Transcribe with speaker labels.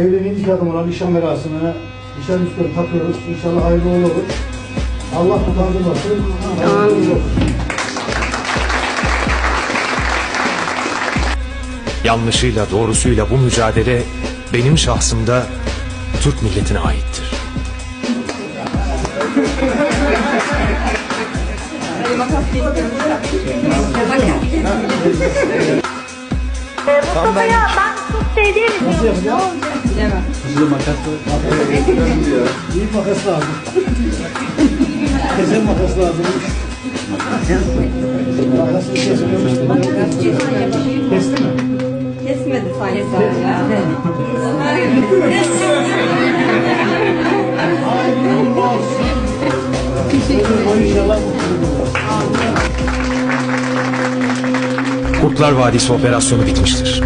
Speaker 1: Evliliğin ilk adımı olan nişan merasimine nişan üstleri takıyoruz. İnşallah hayırlı olur. Allah utandırmasın. Amin.
Speaker 2: Yanlışıyla doğrusuyla bu mücadele benim şahsımda Türk milletine aittir.
Speaker 3: Mustafa'ya ben çok şey değilim diyorum. Ne olacak?
Speaker 1: Büyük makas lazım. Kesin makas lazım. Makası kesmiyormuş. Kesti mi?
Speaker 4: Kesmedi sanki ya.
Speaker 1: Hayırlı olsun. Ömür boyu inşallah.
Speaker 2: Kurtlar Vadisi operasyonu bitmiştir.